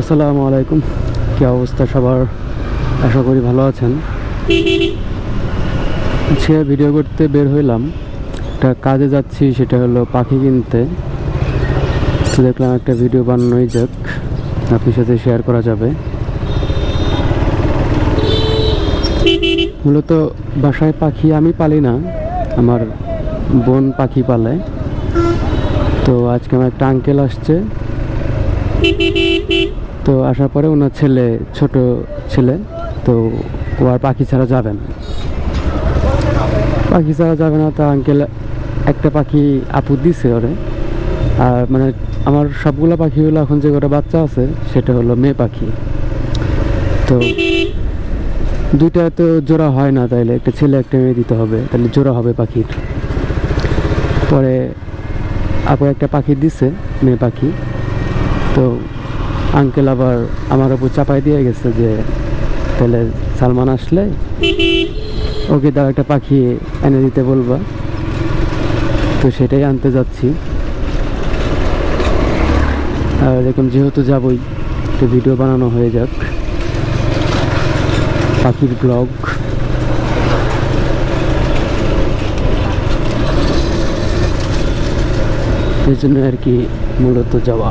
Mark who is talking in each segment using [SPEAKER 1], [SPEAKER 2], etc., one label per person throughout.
[SPEAKER 1] আসসালামু আলাইকুম। কি অবস্থা সবার? আশা করি ভালো আছেন। সে ভিডিও করতে বের হইলাম। একটা কাজে যাচ্ছি, সেটা হলো পাখি কিনতে। দেখলাম একটা ভিডিও বানানোই যাক। আপনার সাথে শেয়ার করা যাবে। মূলত বাসায় পাখি আমি পালি না। আমার বোন পাখি পালে। তো আজকে আমার একটা আঙ্কেল আসছে। তো আসার পরে ওনার ছেলে, ছোট ছেলে, তো ও আর পাখি ছাড়া যাবে না। পাখি ছাড়া যাবে না তা আঙ্কেল একটা পাখি আপু দিছে ওরে। আর মানে আমার সবগুলো পাখি হলো এখন যে কটা বাচ্চা আছে, সেটা হলো মেয়ে পাখি। তো দুইটা তো জোড়া হয় না তাইলে, একটা ছেলে, একটা মেয়ে দিতে হবে, তাহলে জোড়া হবে পাখির। পরে আপু একটা পাখি দিছে, মেয়ে পাখি। তো আঙ্কেল আবার আমার উপর চাপাই দিয়ে গেছে যে তাহলে সালমান আসলে ওকে দাও একটা পাখি এনে দিতে বলবা। তো সেটাই আনতে যাচ্ছি। আর এরকম যেহেতু যাবই, একটু ভিডিও বানানো হয়ে যাক। পাখির ব্লগ এই জন্য আর কি মূলত যাওয়া।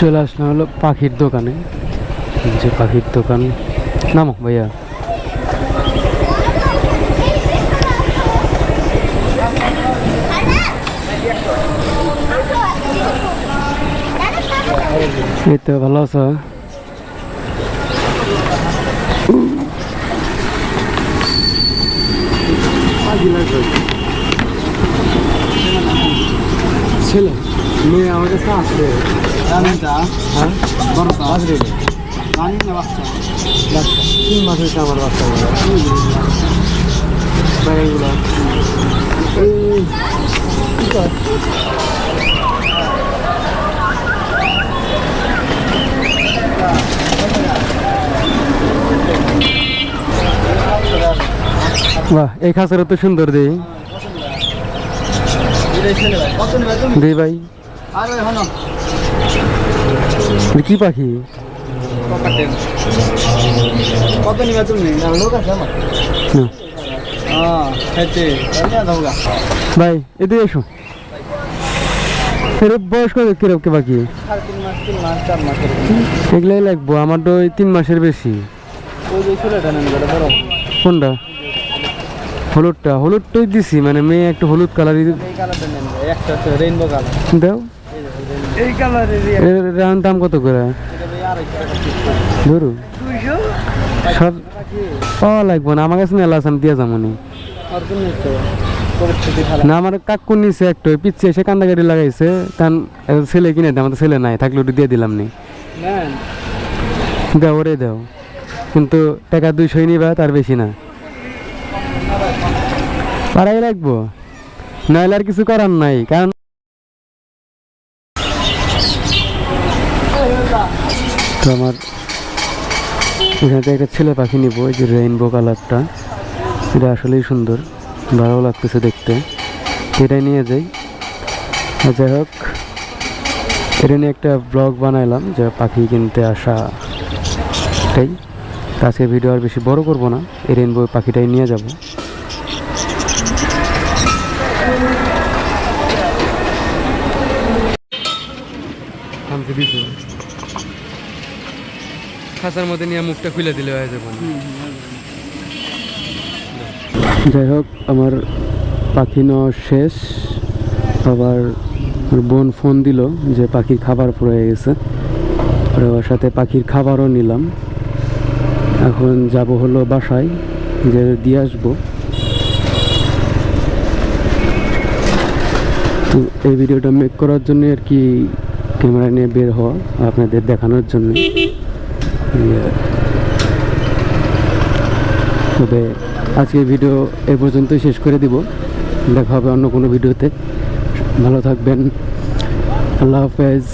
[SPEAKER 1] চলে আসলাম হলো পাখির দোকানে। যে পাখির দোকান। নামো ভাইয়া। এই তো ভালো আছো? ছেলে, মেয়ে আমার কাছে আসবে হ্যাঁ? তিন মাস হয়েছে আমার বাচ্চা? বাহ এই খাঁচাটা তো সুন্দর দেই।
[SPEAKER 2] এটাই ভাই। আর ওই হনো
[SPEAKER 1] কি পাখি?
[SPEAKER 2] কত নেবে তুমি লোক আছে আমার।
[SPEAKER 1] না।
[SPEAKER 2] হ্যাঁ
[SPEAKER 1] ভাই এদিকে এসো। এর বয়স কত কীরকম কে বাকি। এগুলাই লাগবো আমার তো তিন মাসের বেশি। কোনটা? হলুদটা। হলুদটাই দিছি মানে মেয়ে একটা হলুদ কালারই
[SPEAKER 2] কালার
[SPEAKER 1] দাও।
[SPEAKER 2] এই কালারের
[SPEAKER 1] এর দাম কত করে। ধরু। সব পাওয়া লাগবো না আমার কাছে মেলা আছে আমি দিয়ে যাব নি। আমার কাকু নিছে একটা পিচ্ছে এসে কান্দাগাড়ি লাগাইছে। একটা ছেলে কিনে দেয় আমাদের ছেলে নাই থাকলে ওটা দিয়ে দিলাম নি।
[SPEAKER 2] নেন
[SPEAKER 1] দাও ওরে দাও। কিন্তু টাকা দুইশোই নিবা তার বেশি না। পাড়াই লাগবো। নাহলে আর কিছু করার নাই কারণ তো আমার এখান একটা ছেলে পাখি নিব, এই যে রেইনবো কালারটা এটা আসলেই সুন্দর, ভালো লাগতেছে দেখতে। এটাই নিয়ে যাই। যাই হোক, এটা নিয়ে একটা ব্লগ বানাইলাম, যে পাখি কিনতে আসা এটাই তো আজকে ভিডিও আর বেশি বড় করব না, এই রেনবো পাখিটাই নিয়ে যাব। খাঁচার মধ্যে নিয়ে মুখটা খুলে দিলে হয়ে যাবে যাই হোক, আমার পাখি নেওয়া শেষ। আবার বোন ফোন দিল যে পাখির খাবার পড়ে গেছে। আর ওর সাথে পাখির খাবারও নিলাম। এখন যাব হলো বাসায়, যে দিয়ে আসব। এই ভিডিওটা মেক করার জন্য আর কি ক্যামেরা নিয়ে বের হওয়া, আপনাদের দেখানোর জন্য। তবে আজকের ভিডিও এ পর্যন্তই শেষ করে দিব। দেখা হবে অন্য কোনো ভিডিওতে ভালো থাকবেন। আল্লাহ হাফেজ।